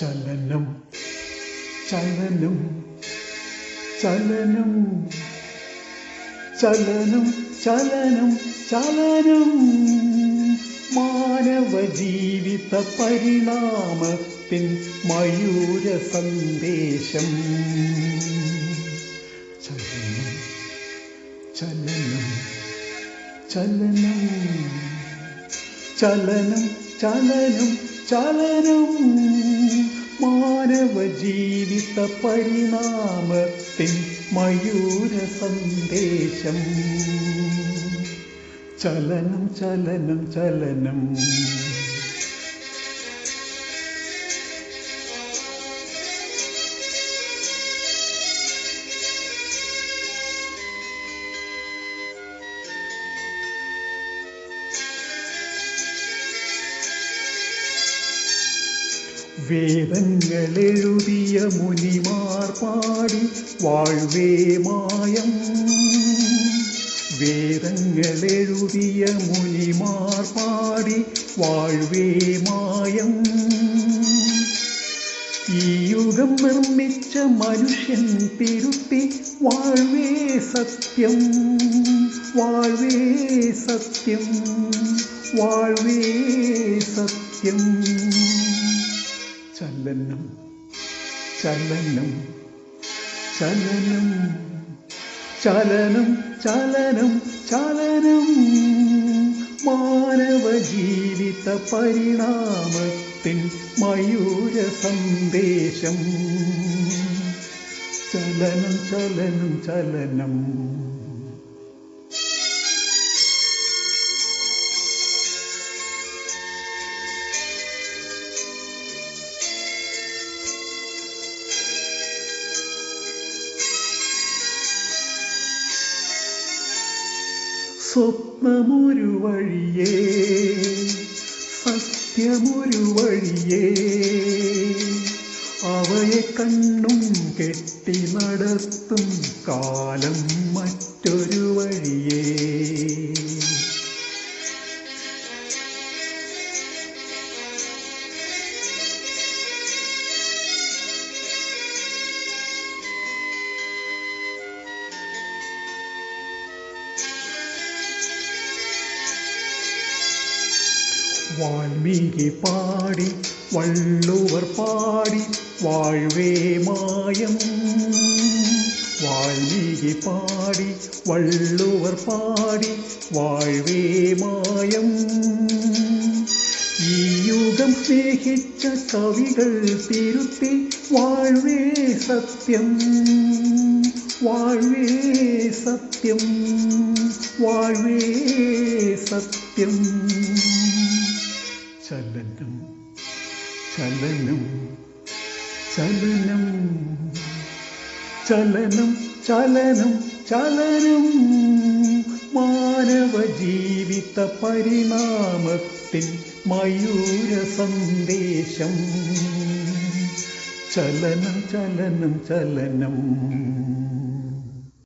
ചലനം ചലനം ചലനം. ചലനം ചലനം ചലനം. മാനവ ജീവിത പരിണാമത്തിൻ മയൂര സന്ദേശം. ചലനം ചലനം ചലനം. ചലനം ചലനം ചലനം. മാനവ ജീവിത പരിണാമത്തിൻ മയൂര സന്ദേശം ചലനം ചലനം ചലനം. വേദങ്ങളെഴുതിയ മുനിമാർ പാടി വാഴ്വേ മായം. വേദങ്ങളെഴുതിയ മുനിമാർ പാടി വാഴ്വേ മായം. ഈ യുഗം നിർമ്മിച്ച മനുഷ്യൻ തിരുത്തി വാഴ്വേ സത്യം. വാഴ്വേ സത്യം. വാഴ്വേ സത്യം. ചലനം ചലനം ചലനം ചലനം ചലനം ചലനം. മാനവ ജീവിത പരിണാമത്തിൻ മയൂര സന്ദേശം. ചലനം ചലനം ചലനം. സ്വപ്നമൊരു വഴിയേ സത്യമൊരു വഴിയേ. അവയെ കണ്ണും കെട്ടി നടത്തും കാലം മറ്റൊരു വഴിയേ. വാൽമീകി പാടി വള്ളുവർ പാടി വാഴ്വേ മായം. വാൽമീകി പാടി വള്ളുവർ പാടി വാഴ്വേ മായം. ഈ യുഗം സ്നേഹിച്ച കവികൾ തിരുത്തി വാഴ്വേ സത്യം. വാഴ്വേ സത്യം. വാഴ്വേ സത്യം. ചലനം ചലനം ചലനം. ചലനം ചലനം ചലനം. മാനവ ജീവിത പരിണാമത്തിൽ മയൂര സന്ദേശം. ചലനം ചലനം ചലനം.